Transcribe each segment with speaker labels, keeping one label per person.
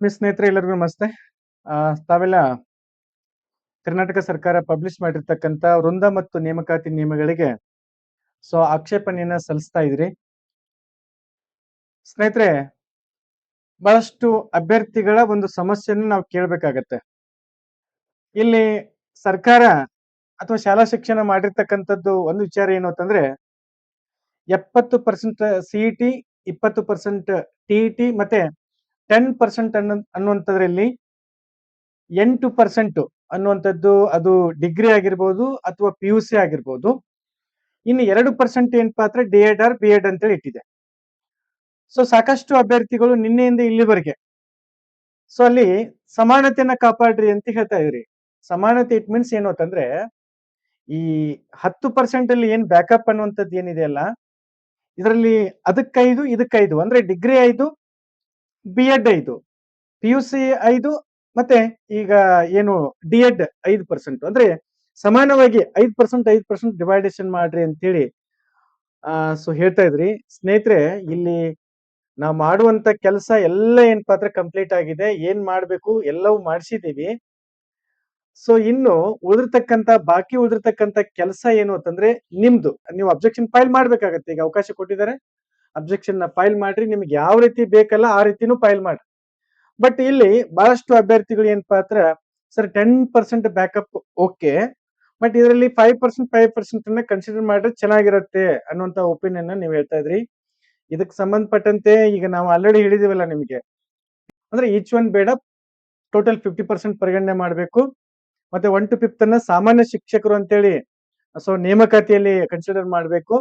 Speaker 1: Miss ಸ್ನೇಹಿತರೆ ಎಲ್ಲರಿಗೂ ನಮಸ್ತೆ. ತಾವೆಲ್ಲ ಕರ್ನಾಟಕ ಸರ್ಕಾರ ಪಬ್ಲಿಷ್ ಮಾಡಿರ್ತಕ್ಕಂಥ ವೃಂದ ಮತ್ತು ನೇಮಕಾತಿ ನಿಯಮಗಳಿಗೆ ಸೊ, ಆಕ್ಷೇಪಣೆಯನ್ನ ಸಲ್ಲಿಸ್ತಾ ಇದ್ರಿ. ಸ್ನೇಹಿತರೆ, ಬಹಳಷ್ಟು ಅಭ್ಯರ್ಥಿಗಳ ಒಂದು ಸಮಸ್ಯೆಯನ್ನು ನಾವು ಕೇಳಬೇಕಾಗತ್ತೆ. ಇಲ್ಲಿ ಸರ್ಕಾರ ಅಥವಾ ಶಾಲಾ ಶಿಕ್ಷಣ ಮಾಡಿರ್ತಕ್ಕಂಥದ್ದು ಒಂದು ವಿಚಾರ ಏನು ಅಂತಂದ್ರೆ, ಎಪ್ಪತ್ತು ಪರ್ಸೆಂಟ್ ಸಿಇಟಿ ಇಪ್ಪತ್ತು ಪರ್ಸೆಂಟ್ ಟಿಇಟಿ ಮತ್ತೆ ಟೆನ್ ಪರ್ಸೆಂಟ್ ಅನ್ನ, ಅನ್ನುವಂಥದ್ರಲ್ಲಿ ಎಂಟು ಪರ್ಸೆಂಟ್ ಅನ್ನುವಂಥದ್ದು ಅದು ಡಿಗ್ರಿ ಆಗಿರ್ಬೋದು ಅಥವಾ ಪಿ ಯು ಸಿ ಆಗಿರ್ಬೋದು. ಇನ್ನು ಎರಡು ಪರ್ಸೆಂಟ್ ಏನಪ್ಪಾ ಅಂದ್ರೆ D Ed or B Ed ಅಂತೇಳಿ ಇಟ್ಟಿದೆ. ಸೊ ಸಾಕಷ್ಟು ಅಭ್ಯರ್ಥಿಗಳು ನಿನ್ನೆಯಿಂದ ಇಲ್ಲಿವರೆಗೆ. ಸೊ ಅಲ್ಲಿ ಸಮಾನತೆಯನ್ನ ಕಾಪಾಡ್ರಿ ಅಂತ ಹೇಳ್ತಾ ಇದ್ರಿ ಸಮಾನತೆ ಇಟ್ ಮೀನ್ಸ್ ಏನು ಅಂತಂದ್ರೆ, ಈ ಹತ್ತು ಪರ್ಸೆಂಟ್ ಅಲ್ಲಿ ಏನ್ ಬ್ಯಾಕಪ್ ಅನ್ನುವಂಥದ್ದು ಏನಿದೆ ಅಲ್ಲ, ಇದರಲ್ಲಿ ಅದಕ್ಕೈದು ಇದಕ್ಕೈದು ಅಂದ್ರೆ ಡಿಗ್ರಿ ಐದು ಬಿ ಎಡ್ ಐದು ಪಿ ಯು ಸಿ ಐದು ಮತ್ತೆ ಈಗ ಏನು ಡಿ ಎಡ್ ಐದು ಪರ್ಸೆಂಟ್ ಅಂದ್ರೆ ಸಮಾನವಾಗಿ ಐದು ಪರ್ಸೆಂಟ್ ಐದು ಪರ್ಸೆಂಟ್ ಡಿವೈಡೇಷನ್ ಮಾಡ್ರಿ ಅಂತೇಳಿ, ಆ ಸೊ ಹೇಳ್ತಾ ಇದ್ರಿ. ಸ್ನೇಹಿತರೆ, ಇಲ್ಲಿ ನಾವು ಮಾಡುವಂತ ಕೆಲಸ ಎಲ್ಲ ಏನ್ ಪಾತ್ರ ಕಂಪ್ಲೀಟ್ ಆಗಿದೆ, ಏನ್ ಮಾಡ್ಬೇಕು ಎಲ್ಲವೂ ಮಾಡಿಸಿದೀವಿ ಸೊ ಇನ್ನು ಉಳಿದಿರ್ತಕ್ಕಂತ ಬಾಕಿ ಉಳಿದಿರ್ತಕ್ಕಂತ ಕೆಲಸ ಏನು ಅಂತಂದ್ರೆ ನಿಮ್ದು. ನೀವು ಅಬ್ಜೆಕ್ಷನ್ ಫೈಲ್ ಮಾಡ್ಬೇಕಾಗತ್ತೆ, ಈಗ ಅವಕಾಶ ಕೊಟ್ಟಿದ್ದಾರೆ. ಅಬ್ಜೆಕ್ಷನ್ ಫೈಲ್ ಮಾಡ್ರಿ, ನಿಮ್ಗೆ ಯಾವ ರೀತಿ ಬೇಕಲ್ಲ ಆ ರೀತಿನೂ ಫೈಲ್ ಮಾಡ್ರಿ. ಬಟ್ ಇಲ್ಲಿ ಬಹಳಷ್ಟು ಅಭ್ಯರ್ಥಿಗಳು ಏನಪ್ಪಾ ಅಂದ್ರೆ sir ten percent backup okay but ಇದರಲ್ಲಿ ಫೈವ್ ಪರ್ಸೆಂಟ್ ಫೈವ್ ಪರ್ಸೆಂಟ್ ಅನ್ನ ಕನ್ಸಿಡರ್ ಮಾಡಿದ್ರೆ ಚೆನ್ನಾಗಿರುತ್ತೆ ಅನ್ನುವಂತ ಒಪಿನಿಯನ್ ನೀವು ಹೇಳ್ತಾ ಇದ್ರಿ. ಇದಕ್ಕೆ ಸಂಬಂಧಪಟ್ಟಂತೆ ಈಗ ನಾವು ಆಲ್ರೆಡಿ ಹೇಳಿದಿವಲ್ಲ ನಿಮಗೆ. ಅಂದ್ರೆ ಈಚ್ ಒನ್ ಬೇಡ ಟೋಟಲ್ ಫಿಫ್ಟಿ ಪರ್ಸೆಂಟ್ ಪರಿಗಣನೆ ಮಾಡಬೇಕು. ಮತ್ತೆ ಒನ್ ಟು ಫಿಫ್ತ್ ಅನ್ನ ಸಾಮಾನ್ಯ ಶಿಕ್ಷಕರು ಅಂತೇಳಿ ಸೊ ನೇಮಕಾತಿಯಲ್ಲಿ ಕನ್ಸಿಡರ್ ಮಾಡಬೇಕು.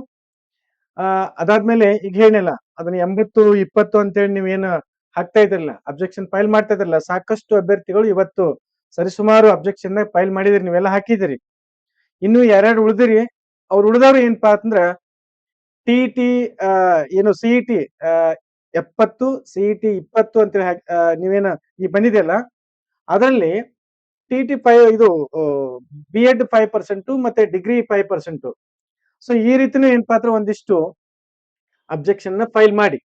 Speaker 1: ಅದಾದ್ಮೇಲೆ ಈಗ ಹೇಳಿಲ್ಲ ಅದನ್ನ ಎಂಬತ್ತು, ಇಪ್ಪತ್ತು ಅಂತೇಳಿ ನೀವೇನು ಹಾಕ್ತಾ ಇದ್ರಲ್ಲ ಅಬ್ಜೆಕ್ಷನ್ ಫೈಲ್ ಮಾಡ್ತಾ ಇದ್ರಲ್ಲ, ಸಾಕಷ್ಟು ಅಭ್ಯರ್ಥಿಗಳು ಇವತ್ತು ಸರಿಸುಮಾರು ಅಬ್ಜೆಕ್ಷನ್ ಫೈಲ್ ಮಾಡಿದ್ರಿ, ನೀವೆಲ್ಲ ಹಾಕಿದಿರಿ ಇನ್ನು ಯಾರ್ಯಾರು ಉಳಿದಿರಿ, ಅವ್ರು ಉಳಿದವ್ರು ಏನಪ್ಪಾ ಅಂತಂದ್ರ ಟಿ ಟಿ ಏನು ಸಿಇ ಟಿ ಎಪ್ಪತ್ತು ಸಿಇ ಟಿ ಇಪ್ಪತ್ತು ಅಂತೇಳಿ ನೀವೇನ ಈ ಬಂದಿದೆಯಲ್ಲ, ಅದರಲ್ಲಿ ಟಿ ಟಿ ಫೈವ್ ಇದು ಬಿ ಎಡ್ ಫೈವ್ ಪರ್ಸೆಂಟು ಮತ್ತೆ ಡಿಗ್ರಿ ಫೈವ್ ಪರ್ಸೆಂಟ್ ಸೊ ಈ ರೀತಿನೂ ಏನ್ ಪಾತ್ರ ಒಂದಿಷ್ಟು ಅಬ್ಜೆಕ್ಷನ್ನ ಫೈಲ್ ಮಾಡಿ.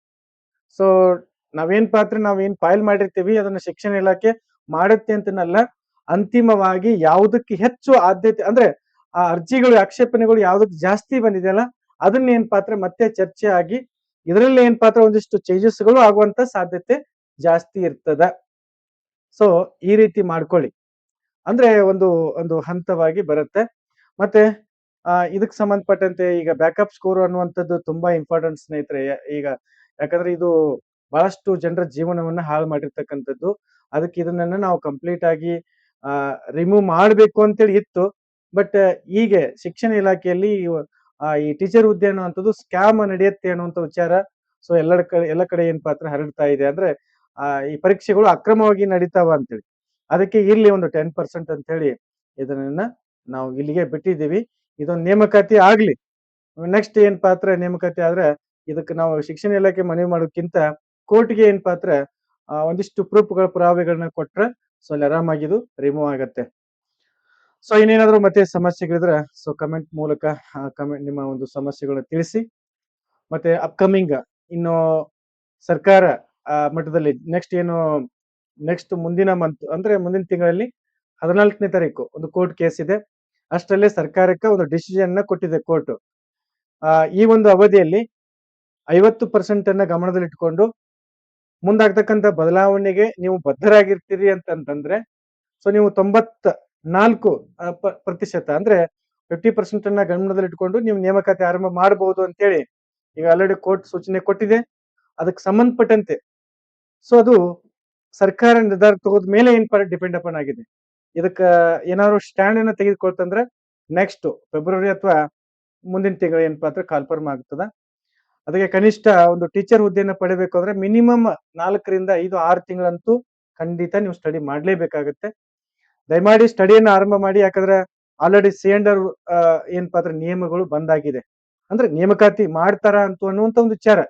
Speaker 1: ಸೊ ನಾವೇನ್ ಪಾತ್ರ ನಾವೇನ್ ಫೈಲ್ ಮಾಡಿರ್ತೀವಿ, ಅದನ್ನ ಶಿಕ್ಷಣ ಇಲಾಖೆ ಮಾಡುತ್ತೆ ಅಂತನಲ್ಲ, ಅಂತಿಮವಾಗಿ ಯಾವುದಕ್ಕೆ ಹೆಚ್ಚು ಆದ್ಯತೆ, ಅಂದ್ರೆ ಆ ಅರ್ಜಿಗಳು, ಆಕ್ಷೇಪಣೆಗಳು ಯಾವ್ದಕ್ಕೆ ಜಾಸ್ತಿ ಬಂದಿದೆಯಲ್ಲ ಅದನ್ನ ಏನ್ ಪಾತ್ರ ಮತ್ತೆ ಚರ್ಚೆ ಆಗಿ ಇದರಲ್ಲಿ ಏನ್ ಪಾತ್ರ ಒಂದಿಷ್ಟು ಚೇಂಜಸ್ಗಳು ಗಳು ಆಗುವಂತ ಸಾಧ್ಯತೆ ಜಾಸ್ತಿ ಇರ್ತದ. ಸೊ ಈ ರೀತಿ ಮಾಡ್ಕೊಳ್ಳಿ. ಅಂದ್ರೆ ಒಂದು ಒಂದು ಹಂತವಾಗಿ ಬರುತ್ತೆ. ಮತ್ತೆ ಇದಕ್ಕೆ ಸಂಬಂಧಪಟ್ಟಂತೆ ಈಗ ಬ್ಯಾಕಪ್ ಸ್ಕೋರ್ ಅನ್ನುವಂಥದ್ದು ತುಂಬಾ ಇಂಪಾರ್ಟೆಂಟ್ ಸ್ನೇಹಿತರೆ. ಈಗ ಯಾಕಂದ್ರೆ ಇದು ಬಹಳಷ್ಟು ಜನರ ಜೀವನವನ್ನ ಹಾಳು ಮಾಡಿರ್ತಕ್ಕಂಥದ್ದು. ಅದಕ್ಕೆ ಇದನ್ನ ನಾವು ಕಂಪ್ಲೀಟ್ ಆಗಿ ರಿಮೂವ್ ಮಾಡಬೇಕು ಅಂತೇಳಿ ಇತ್ತು. ಬಟ್ ಹೀಗೆ ಶಿಕ್ಷಣ ಇಲಾಖೆಯಲ್ಲಿ ಈ ಟೀಚರ್ ಹುದ್ದೆ ಅನ್ನುವಂಥದ್ದು ಸ್ಕ್ಯಾಮ್ ನಡೆಯುತ್ತೆ ಅನ್ನುವಂಥ ವಿಚಾರ. ಸೊ ಎಲ್ಲ ಕಡೆ ಎಲ್ಲ ಕಡೆ ಏನ್ ಪಾತ್ರ ಹರಡ್ತಾ ಇದೆ ಅಂದ್ರೆ, ಆ, ಈ ಪರೀಕ್ಷೆಗಳು ಅಕ್ರಮವಾಗಿ ನಡೀತಾವ ಅಂತೇಳಿ. ಅದಕ್ಕೆ ಇಲ್ಲಿ ಒಂದು ಟೆನ್ ಪರ್ಸೆಂಟ್ ಅಂತ ಹೇಳಿ ಇದನ್ನ ನಾವು ಇಲ್ಲಿಗೆ ಬಿಟ್ಟಿದ್ದೀವಿ. ಇದೊಂದು ನೇಮಕಾತಿ ಆಗ್ಲಿ. ನೆಕ್ಸ್ಟ್ ಏನ್ ಪಾತ್ರ ನೇಮಕಾತಿ ಆದ್ರೆ, ಇದಕ್ಕೆ ನಾವು ಶಿಕ್ಷಣ ಇಲಾಖೆ ಮನವಿ ಮಾಡೋಕ್ಕಿಂತ ಕೋರ್ಟ್ಗೆ ಏನ್ ಪಾತ್ರ ಒಂದಿಷ್ಟು ಪ್ರೂಫ್ಗಳ ಪುರಾವೆಗಳನ್ನ ಕೊಟ್ರೆ ಸೊ ಅಲ್ಲಿ ಆರಾಮಾಗಿದು ರಿಮೂವ್ ಆಗತ್ತೆ. ಸೊ, ಇನ್ನೇನಾದ್ರೂ ಮತ್ತೆ ಸಮಸ್ಯೆಗಳಿದ್ರೆ, ಸೊ, ಕಮೆಂಟ್ ಮೂಲಕ ಕಮೆಂಟ್ ನಿಮ್ಮ ಒಂದು ಸಮಸ್ಯೆಗಳನ್ನ ತಿಳಿಸಿ. ಮತ್ತೆ ಅಪ್ಕಮಿಂಗ್ ಇನ್ನು ಸರ್ಕಾರ ಮಟ್ಟದಲ್ಲಿ ನೆಕ್ಸ್ಟ್ ಏನು ನೆಕ್ಸ್ಟ್ ಮುಂದಿನ ಮಂತ್ ಅಂದ್ರೆ ಮುಂದಿನ ತಿಂಗಳಲ್ಲಿ ಹದಿನಾಲ್ಕನೇ ತಾರೀಕು ಒಂದು ಕೋರ್ಟ್ ಕೇಸ್ ಇದೆ. ಅಷ್ಟರಲ್ಲೇ ಸರ್ಕಾರಕ್ಕೆ ಒಂದು ಡಿಸಿಷನ್ ಕೊಟ್ಟಿದೆ ಕೋರ್ಟ್ ಈ ಒಂದು ಅವಧಿಯಲ್ಲಿ ಐವತ್ತು ಪರ್ಸೆಂಟ್ ಅನ್ನ ಗಮನದಲ್ಲಿಟ್ಕೊಂಡು ಮುಂದಾಗ್ತಕ್ಕಂಥ ಬದಲಾವಣೆಗೆ ನೀವು ಬದ್ಧರಾಗಿರ್ತೀರಿ ಅಂತಂತಂದ್ರೆ ಸೊ ನೀವು ತೊಂಬತ್ತ ನಾಲ್ಕು ಪ್ರತಿಶತ ಅಂದ್ರೆ ಫಿಫ್ಟಿ ಪರ್ಸೆಂಟ್ ಅನ್ನ ಗಮನದಲ್ಲಿಟ್ಕೊಂಡು ನೀವು ನೇಮಕಾತಿ ಆರಂಭ ಮಾಡಬಹುದು ಅಂತೇಳಿ ಈಗ ಆಲ್ರೆಡಿ ಕೋರ್ಟ್ ಸೂಚನೆ ಕೊಟ್ಟಿದೆ. ಅದಕ್ಕೆ ಸಂಬಂಧಪಟ್ಟಂತೆ ಸೊ ಅದು ಸರ್ಕಾರ ನಿರ್ಧಾರ ತಗೋದ ಮೇಲೆ ಏನ್ ಡಿಪೆಂಡ್ ಅಪನ್ ಆಗಿದೆ? ಇದಕ್ಕ ಏನಾದ್ರು ಸ್ಟ್ಯಾಂಡ್ ಅನ್ನ ತೆಗೆದುಕೊಳ್ತಂದ್ರ ನೆಕ್ಸ್ಟ್ ಫೆಬ್ರವರಿ ಅಥವಾ ಮುಂದಿನ ತಿಂಗಳು ಏನಪ್ಪಾ ಅಂದ್ರೆ ಕಾಲ್ಫರ್ಮ್ ಆಗ್ತದ. ಅದಕ್ಕೆ ಕನಿಷ್ಠ ಒಂದು ಟೀಚರ್ ಹುದ್ದೆಯನ್ನು ಪಡಿಬೇಕು ಅಂದ್ರೆ ಮಿನಿಮಮ್ ನಾಲ್ಕರಿಂದ ಐದು, ಆರು ತಿಂಗಳಂತೂ ಖಂಡಿತ ನೀವು ಸ್ಟಡಿ ಮಾಡಲೇಬೇಕಾಗತ್ತೆ. ದಯಮಾಡಿ ಸ್ಟಡಿಯನ್ನು ಆರಂಭ ಮಾಡಿ, ಯಾಕಂದ್ರೆ ಆಲ್ರೆಡಿ ಸಿಎಂಡರ್ ಏನಪ್ಪಾ ಅಂದ್ರೆ ನಿಯಮಗಳು ಬಂದಾಗಿದೆ. ಅಂದ್ರೆ ನೇಮಕಾತಿ ಮಾಡ್ತಾರ ಅಂತ ಅನ್ನುವಂತ ಒಂದು ವಿಚಾರ.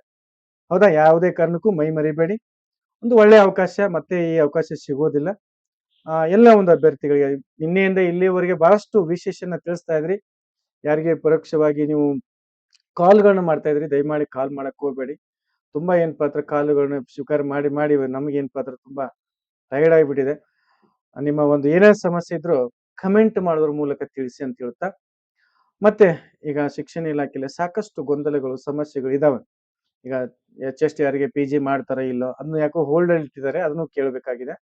Speaker 1: ಹೌದಾ? ಯಾವುದೇ ಕಾರಣಕ್ಕೂ ಮೈ ಮರಿಬೇಡಿ ಒಂದು ಒಳ್ಳೆ ಅವಕಾಶ, ಮತ್ತೆ ಈ ಅವಕಾಶ ಸಿಗೋದಿಲ್ಲ. ಎಲ್ಲ ಒಂದು ಅಭ್ಯರ್ಥಿಗಳಿಗೆ. ನಿನ್ನೆಯಿಂದ ಇಲ್ಲಿಯವರೆಗೆ ಬಹಳಷ್ಟು ವಿಶೇಷನ ತಿಳಿಸ್ತಾ ಇದ್ರಿ. ಯಾರಿಗೆ ಪರೋಕ್ಷವಾಗಿ ನೀವು ಕಾಲ್ಗಳನ್ನ ಮಾಡ್ತಾ ಇದ್ರಿ, ದಯಮಾಡಿ ಕಾಲ್ ಮಾಡಕ್ ಹೋಗ್ಬೇಡಿ. ತುಂಬಾ ಏನ್ ಪಾತ್ರ ಕಾಲುಗಳನ್ನ ಸ್ವೀಕಾರ ಮಾಡಿ ಮಾಡಿ ನಮ್ಗೆ ಏನ್ ಪಾತ್ರ ತುಂಬಾ ಟೈರ್ಡ್ ಆಗಿಬಿಟ್ಟಿದೆ. ನಿಮ್ಮ ಒಂದು ಏನೇ ಸಮಸ್ಯೆ ಇದ್ರು ಕಮೆಂಟ್ ಮಾಡೋದ್ರ ಮೂಲಕ ತಿಳಿಸಿ ಅಂತ ಹೇಳ್ತಾ. ಮತ್ತೆ ಈಗ ಶಿಕ್ಷಣ ಇಲಾಖೆಯಲ್ಲಿ ಸಾಕಷ್ಟು ಗೊಂದಲಗಳು, ಸಮಸ್ಯೆಗಳು ಇದಾವೆ. ಈಗ ಎಚ್ ಎಸ್ ಟಿ ಆರ್ಗೆ ಪಿ ಜಿ ಮಾಡ್ತಾರ ಇಲ್ಲೋ ಅದನ್ನ ಯಾಕೋ ಹೋಲ್ಡ್ ಇಟ್ಟಿದ್ದಾರೆ ಅದನ್ನು ಕೇಳಬೇಕಾಗಿದೆ.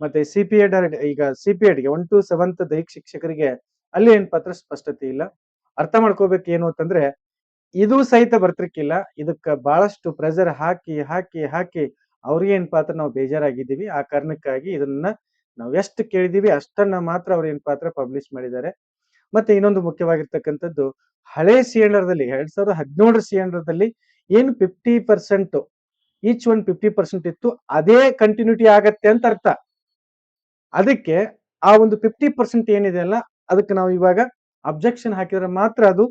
Speaker 1: ಮತ್ತೆ ಸಿ ಪಿ ಎಡ್ ಈಗ ಸಿ ಪಿ ಎಡ್ಗೆ ಒನ್ ಟು ಸೆವೆಂತ್ ದೈಹಿಕ ಶಿಕ್ಷಕರಿಗೆ ಅಲ್ಲಿ ಏನ್ ಪಾತ್ರ ಸ್ಪಷ್ಟತೆ ಇಲ್ಲ. ಅರ್ಥ ಮಾಡ್ಕೋಬೇಕು ಏನು ಅಂತಂದ್ರೆ, ಇದು ಸಹಿತ ಬರ್ತಿರ್ಕಿಲ್ಲ. ಇದಕ್ಕ ಬಹಳಷ್ಟು ಪ್ರೆಷರ್ ಹಾಕಿ ಹಾಕಿ ಹಾಕಿ ಅವ್ರಿಗೆ ಏನ್ ಪಾತ್ರ ನಾವು ಬೇಜಾರಾಗಿದ್ದೀವಿ. ಆ ಕಾರಣಕ್ಕಾಗಿ ಇದನ್ನ ನಾವು ಎಷ್ಟು ಕೇಳಿದೀವಿ ಅಷ್ಟನ್ನ ಮಾತ್ರ ಅವ್ರ ಏನ್ ಪಾತ್ರ ಪಬ್ಲಿಷ್ ಮಾಡಿದ್ದಾರೆ. ಮತ್ತೆ ಇನ್ನೊಂದು ಮುಖ್ಯವಾಗಿರ್ತಕ್ಕಂಥದ್ದು, ಹಳೆ ಸಿಲಿಂಡರ್ದಲ್ಲಿ ಎರಡ್ ಸಾವಿರದ ಹದಿನೇಳರ ಸಿಲಿಂಡರ್ದಲ್ಲಿ ಏನು fifty percent each one fifty percent ಇತ್ತು, ಅದೇ ಕಂಟಿನ್ಯೂಟಿ ಆಗತ್ತೆ ಅಂತ ಅರ್ಥ. ಅದಕ್ಕೆ ಆ ಒಂದು ಫಿಫ್ಟಿ ಪರ್ಸೆಂಟ್ ಏನಿದೆ ಅಲ್ಲ, ಅದಕ್ಕೆ ನಾವು ಇವಾಗ ಅಬ್ಜೆಕ್ಷನ್ ಹಾಕಿದ್ರೆ ಮಾತ್ರ ಅದು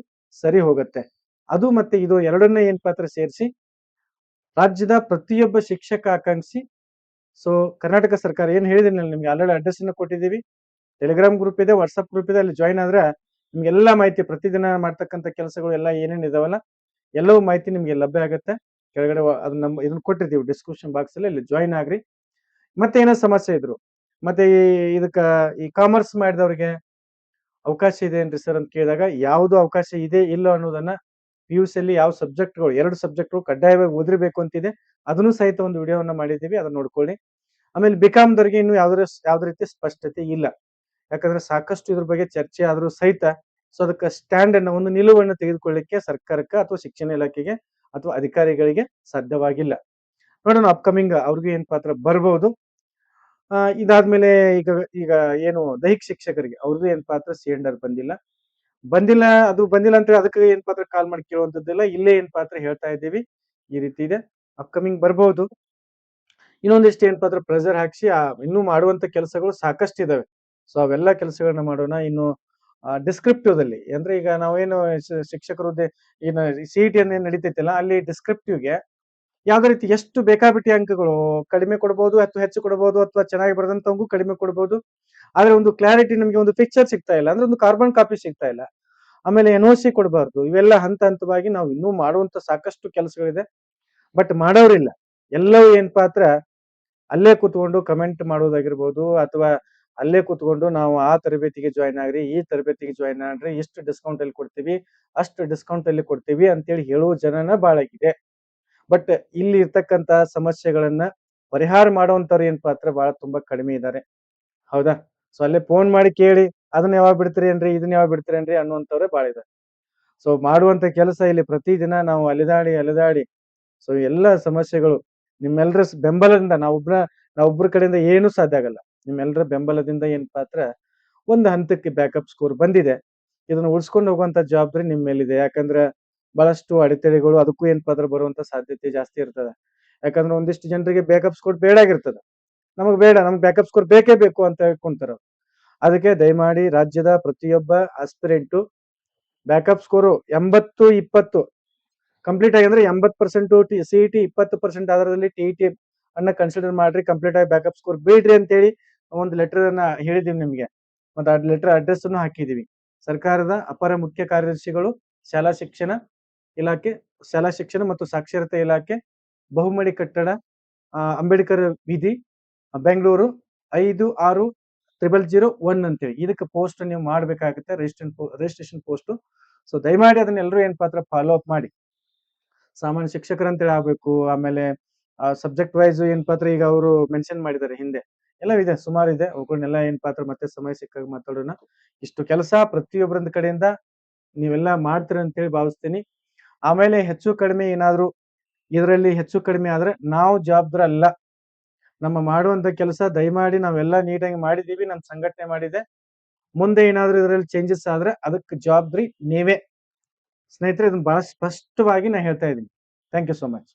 Speaker 1: ಸರಿ ಹೋಗುತ್ತೆ. ಅದು ಮತ್ತೆ ಇದು ಎರಡನ್ನೇ ಏನ್ ಪಾತ್ರ ಸೇರಿಸಿ, ರಾಜ್ಯದ ಪ್ರತಿಯೊಬ್ಬ ಶಿಕ್ಷಕ ಆಕಾಂಕ್ಷಿ ಸೊ ಕರ್ನಾಟಕ ಸರ್ಕಾರ ಏನ್ ಹೇಳಿದ್ರು ನಿಮ್ಗೆ ಆಲ್ರೆಡಿ ಅಡ್ರೆಸ್ ಅನ್ನ ಕೊಟ್ಟಿದ್ದೀವಿ. ಟೆಲಿಗ್ರಾಮ್ ಗ್ರೂಪ್ ಇದೆ ವಾಟ್ಸಪ್ ಗ್ರೂಪ್ ಇದೆ, ಅಲ್ಲಿ ಜಾಯ್ನ್ ಆದ್ರೆ ನಿಮ್ಗೆಲ್ಲಾ ಮಾಹಿತಿ ಪ್ರತಿದಿನ ಮಾಡ್ತಕ್ಕಂಥ ಕೆಲಸಗಳು ಎಲ್ಲ ಏನೇನು ಇದಾವಲ್ಲ, ಎಲ್ಲವೂ ಮಾಹಿತಿ ನಿಮ್ಗೆ ಲಭ್ಯ ಆಗುತ್ತೆ. ಕೆಳಗಡೆ ಅದನ್ನ ಇದನ್ನ ಕೊಟ್ಟಿರ್ತೀವಿ ಡಿಸ್ಕ್ರಿಪ್ಷನ್ ಬಾಕ್ಸ್ ಅಲ್ಲಿ ಜಾಯ್ನ್ ಆಗ್ರಿ. ಮತ್ತೆ ಏನೋ ಸಮಸ್ಯೆ ಇದ್ರು. ಮತ್ತೆ ಈ ಇದಕ್ಕ ಈ ಕಾಮರ್ಸ್ ಮಾಡಿದವ್ರಿಗೆ ಅವಕಾಶ ಇದೆ ಏನ್ರಿ ಸರ್ ಅಂತ ಕೇಳಿದಾಗ ಯಾವುದು ಅವಕಾಶ ಇದೆ ಇಲ್ಲ ಅನ್ನೋದನ್ನ ಪಿ ಯು ಅಲ್ಲಿ ಯಾವ ಸಬ್ಜೆಕ್ಟ್ಗಳು ಎರಡು ಸಬ್ಜೆಕ್ಟ್ಗಳು ಕಡ್ಡಾಯವಾಗಿ ಓದಿರ್ಬೇಕು ಅಂತಿದೆ. ಅದನ್ನು ಸಹಿತ ಒಂದು ವಿಡಿಯೋವನ್ನ ಮಾಡಿದ್ದೀವಿ, ಅದನ್ನ ನೋಡ್ಕೊಳ್ಳಿ. ಆಮೇಲೆ ಬಿಕಾಮ್ದವ್ರಿಗೆ ಇನ್ನು ಯಾವ್ದ್ರ ಯಾವ್ದ ರೀತಿ ಸ್ಪಷ್ಟತೆ ಇಲ್ಲ. ಯಾಕಂದ್ರೆ ಸಾಕಷ್ಟು ಇದ್ರ ಬಗ್ಗೆ ಚರ್ಚೆ ಆದ್ರೂ ಸಹಿತ ಸೊ ಅದಕ್ಕೆ ಸ್ಟ್ಯಾಂಡ್ ಅನ್ನ ಒಂದು ನಿಲುವನ್ನು ತೆಗೆದುಕೊಳ್ಳಿಕ್ಕೆ ಸರ್ಕಾರಕ್ಕೆ ಅಥವಾ ಶಿಕ್ಷಣ ಇಲಾಖೆಗೆ ಅಥವಾ ಅಧಿಕಾರಿಗಳಿಗೆ ಸಾಧ್ಯವಾಗಿಲ್ಲ. ನೋಡೋಣ ಅಪ್ಕಮಿಂಗ್ ಅವ್ರಿಗೂ ಏನ್ ಪಾತ್ರ ಬರ್ಬೋದು. ಆ ಇದಾದ್ಮೇಲೆ ಈಗ ಈಗ ಏನು ದೈಹಿಕ ಶಿಕ್ಷಕರಿಗೆ, ಅವ್ರದ್ದು ಏನ್ ಪಾತ್ರ? ಸಿಎಂಡರ್ ಬಂದಿಲ್ಲ. ಬಂದಿಲ್ಲ, ಅದು ಬಂದಿಲ್ಲ ಅಂತ ಅದಕ್ಕೆ ಏನ್ ಪಾತ್ರ ಕಾಲ್ ಮಾಡಿ ಕೇಳುವಂತದ್ದಿಲ್ಲ ಇಲ್ಲೇ ಏನ್ ಪಾತ್ರ ಹೇಳ್ತಾ ಇದ್ದೀವಿ, ಈ ರೀತಿ ಇದೆ. ಅಪ್ಕಮಿಂಗ್ ಬರ್ಬಹುದು ಇನ್ನೊಂದಿಷ್ಟು ಏನ್ ಪಾತ್ರ ಪ್ರೆಸರ್ ಹಾಕಿಸಿ, ಆ, ಇನ್ನೂ ಮಾಡುವಂತ ಕೆಲಸಗಳು ಸಾಕಷ್ಟು ಇದಾವೆ. ಸೊ ಅವೆಲ್ಲ ಕೆಲಸಗಳನ್ನ ಮಾಡೋಣ. ಇನ್ನು ಡಿಸ್ಕ್ರಿಪ್ಟಿವ್ ದಲ್ಲಿ, ಅಂದ್ರೆ ಈಗ ನಾವೇನು ಶಿಕ್ಷಕರು ಏನು ಸಿ ಟಿ ಏನ್ ನಡೀತೈತಿಲ್ಲ, ಅಲ್ಲಿ ಡಿಸ್ಕ್ರಿಪ್ಟಿವ್ಗೆ ಯಾವ್ದೇ ರೀತಿ ಎಷ್ಟು ಬೇಕಾಬಿಟ್ಟಿ ಅಂಕಗಳು ಕಡಿಮೆ ಕೊಡಬಹುದು ಅಥವಾ ಹೆಚ್ಚು ಕೊಡಬಹುದು ಅಥವಾ ಚೆನ್ನಾಗಿ ಬರೆದಂತವಂಗೂ ಕಡಿಮೆ ಕೊಡಬಹುದು ಆದ್ರೆ ಒಂದು ಕ್ಲಾರಿಟಿ ನಮಗೆ ಒಂದು ಪಿಕ್ಚರ್ ಸಿಗ್ತಾ ಇಲ್ಲ. ಅಂದ್ರೆ ಒಂದು ಕಾರ್ಬನ್ ಕಾಪಿ ಸಿಗ್ತಾ ಇಲ್ಲ. ಆಮೇಲೆ ಎನ್ ಓ ಸಿ ಕೊಡಬಾರ್ದು. ಇವೆಲ್ಲ ಹಂತ ಹಂತವಾಗಿ ನಾವು ಇನ್ನೂ ಮಾಡುವಂತ ಸಾಕಷ್ಟು ಕೆಲಸಗಳಿದೆ. ಬಟ್ ಮಾಡೋರಿಲ್ಲ. ಎಲ್ಲವೂ ಏನ್ ಪಾತ್ರ? ಅಲ್ಲೇ ಕೂತ್ಕೊಂಡು ಕಮೆಂಟ್ ಮಾಡೋದಾಗಿರ್ಬೋದು, ಅಥವಾ ಅಲ್ಲೇ ಕೂತ್ಕೊಂಡು ನಾವು ಆ ತರಬೇತಿಗೆ ಜಾಯ್ನ್ ಆಗ್ರಿ, ಈ ತರಬೇತಿಗೆ ಜಾಯ್ನ್ ಆಗ್ರಿ, ಇಷ್ಟು ಡಿಸ್ಕೌಂಟ್ ಅಲ್ಲಿ ಕೊಡ್ತೀವಿ, ಅಷ್ಟು ಡಿಸ್ಕೌಂಟ್ ಅಲ್ಲಿ ಕೊಡ್ತೀವಿ ಅಂತೇಳಿ ಹೇಳುವ ಜನನ ಬಾಳಾಗಿದೆ. ಬಟ್ ಇಲ್ಲಿ ಇರ್ತಕ್ಕಂತ ಸಮಸ್ಯೆಗಳನ್ನ ಪರಿಹಾರ ಮಾಡುವಂತವ್ರು ಏನ್ ಪಾತ್ರ ಬಹಳ ತುಂಬಾ ಕಡಿಮೆ ಇದ್ದಾರೆ ಹೌದಾ? ಸೊ ಅಲ್ಲೇ ಫೋನ್ ಮಾಡಿ ಕೇಳಿ, ಅದನ್ನ ಯಾವಾಗ ಬಿಡ್ತೀರಿ ಏನ್ರಿ ಇದನ್ನ ಯಾವಾಗ ಬಿಡ್ತೀರಿ ಏನ್ರಿ ಅನ್ನುವಂಥವ್ರೆ ಬಹಳ ಇದೆ ಸೊ ಮಾಡುವಂತ ಕೆಲಸ ಇಲ್ಲಿ ಪ್ರತಿದಿನ ನಾವು ಅಲೆದಾಡಿ ಅಲೆದಾಡಿ ಸೊ ಎಲ್ಲ ಸಮಸ್ಯೆಗಳು ನಿಮ್ಮೆಲ್ಲರ ಬೆಂಬಲದಿಂದ ನಾವೊಬ್ರ ನಾವೊಬ್ಬರ ಕಡೆಯಿಂದ ಏನು ಸಾಧ್ಯ ಆಗಲ್ಲ. ನಿಮ್ಮೆಲ್ಲರ ಬೆಂಬಲದಿಂದ ಏನ್ ಪಾತ್ರ? ಒಂದು ಹಂತಕ್ಕೆ ಬ್ಯಾಕಪ್ ಸ್ಕೋರ್ ಬಂದಿದೆ. ಇದನ್ನ ಉಳಿಸ್ಕೊಂಡು ಹೋಗುವಂತ ಜವಾಬ್ದಾರಿ ನಿಮ್ಮ ಮೇಲಿದೆ ಯಾಕಂದ್ರೆ ಬಹಳಷ್ಟು ಅಡೆತಡೆಗಳು ಅದಕ್ಕೂ ಏನ್ ಪಾತ್ರ ಬರುವಂತ ಸಾಧ್ಯತೆ ಜಾಸ್ತಿ ಇರ್ತದ. ಯಾಕಂದ್ರೆ ಒಂದಿಷ್ಟು ಜನರಿಗೆ ಬ್ಯಾಕಪ್ ಸ್ಕೋರ್ ಬೇಡ ಆಗಿರ್ತದ. ನಮಗ್ ಬೇಡ, ನಮ್ಗೆ ಬ್ಯಾಕಪ್ ಸ್ಕೋರ್ ಬೇಕೇ ಬೇಕು ಅಂತ ಹೇಳ್ಕೊಂತಾರ ಅದಕ್ಕೆ ದಯಮಾಡಿ ರಾಜ್ಯದ ಪ್ರತಿಯೊಬ್ಬ ಆಸ್ಪಿರೆಂಟು ಬ್ಯಾಕಪ್ ಸ್ಕೋರು ಎಂಬತ್ತು, ಇಪ್ಪತ್ತು ಕಂಪ್ಲೀಟ್ ಆಗಿ ಅಂದ್ರೆ ಎಂಬತ್ ಪರ್ಸೆಂಟ್ ಟಿ ಸಿ ಟಿ ಇಪ್ಪತ್ತು ಪರ್ಸೆಂಟ್ ಆಧಾರದಲ್ಲಿ ಟಿ ಟಿ ಅನ್ನ ಕನ್ಸಿಡರ್ ಮಾಡ್ರಿ ಕಂಪ್ಲೀಟ್ ಆಗಿ ಬ್ಯಾಕಪ್ ಸ್ಕೋರ್ ಬೀಳ್ರಿ ಅಂತ ಹೇಳಿ ಒಂದು ಲೆಟರ್ ಅನ್ನ ಹೇಳಿದೀವಿ ನಿಮ್ಗೆ. ಮತ್ತೆ ಆ ಲೆಟರ್ ಅಡ್ರೆಸ್ ಅನ್ನು ಹಾಕಿದೀವಿ. ಸರ್ಕಾರದ ಅಪರ ಮುಖ್ಯ ಕಾರ್ಯದರ್ಶಿಗಳು, ಶಾಲಾ ಶಿಕ್ಷಣ ಇಲಾಖೆ, ಶಾಲಾ ಶಿಕ್ಷಣ ಮತ್ತು ಸಾಕ್ಷರತೆ ಇಲಾಖೆ, ಬಹುಮಡಿ ಕಟ್ಟಡ ಅಂಬೇಡ್ಕರ್ ಬೀದಿ ಬೆಂಗಳೂರು ಐದು ಆರು ತ್ರಿಬಲ್ ಜೀರೋ ಒನ್ ಅಂತೇಳಿ. ಇದಕ್ಕೆ ಪೋಸ್ಟ್ ನೀವು ಮಾಡಬೇಕಾಗುತ್ತೆ ರಿಜಿಸ್ಟ್ರೇಷನ್ ರಿಜಿಸ್ಟ್ರೇಷನ್ ಪೋಸ್ಟ್ ಸೊ ದಯಮಾಡಿ ಅದನ್ನ ಎಲ್ಲರೂ ಏನ್ ಪಾತ್ರ ಫಾಲೋ ಅಪ್ ಮಾಡಿ. ಸಾಮಾನ್ಯ ಶಿಕ್ಷಕರಂತೇಳಿ ಆಗ್ಬೇಕು, ಆಮೇಲೆ ಸಬ್ಜೆಕ್ಟ್ ವೈಸ್ ಏನ್ ಪಾತ್ರ ಈಗ ಅವರು ಮೆನ್ಷನ್ ಮಾಡಿದ್ದಾರೆ ಹಿಂದೆ. ಎಲ್ಲ ಇದೆ, ಸುಮಾರು ಇದೆ. ಅವುಗಳನ್ನೆಲ್ಲ ಏನ್ ಪಾತ್ರ ಮತ್ತೆ ಸಮಯ ಸಿಕ್ಕಾಗ ಮಾತಾಡೋಣ. ಇಷ್ಟು ಕೆಲಸ ಪ್ರತಿಯೊಬ್ಬರ ಕಡೆಯಿಂದ ನೀವೆಲ್ಲ ಮಾಡ್ತೀರ ಅಂತೇಳಿ ಭಾವಿಸ್ತೀನಿ. ಆಮೇಲೆ ಹೆಚ್ಚು ಕಡಿಮೆ ಏನಾದ್ರು ಇದರಲ್ಲಿ ಹೆಚ್ಚು ಕಡಿಮೆ ಆದ್ರೆ ನಾವು ಜವಾಬ್ದಾರ ಅಲ್ಲ ನಮ್ಮ ಮಾಡುವಂತ ಕೆಲಸ ದಯಮಾಡಿ ನಾವೆಲ್ಲ ನೀಟಾಗಿ ಮಾಡಿದೀವಿ ನಮ್ಮ ಸಂಘಟನೆ ಮಾಡಿದೆ. ಮುಂದೆ ಏನಾದರೂ ಇದರಲ್ಲಿ ಚೇಂಜಸ್ ಆದ್ರೆ ಅದಕ್ಕೆ ಜವಾಬ್ದಾರಿ ನೀವೇ. ಸ್ನೇಹಿತರೆ, ಇದನ್ನ ಬಹಳ ಸ್ಪಷ್ಟವಾಗಿ ನಾ ಹೇಳ್ತಾ ಇದ್ದೀನಿ. Thank you so much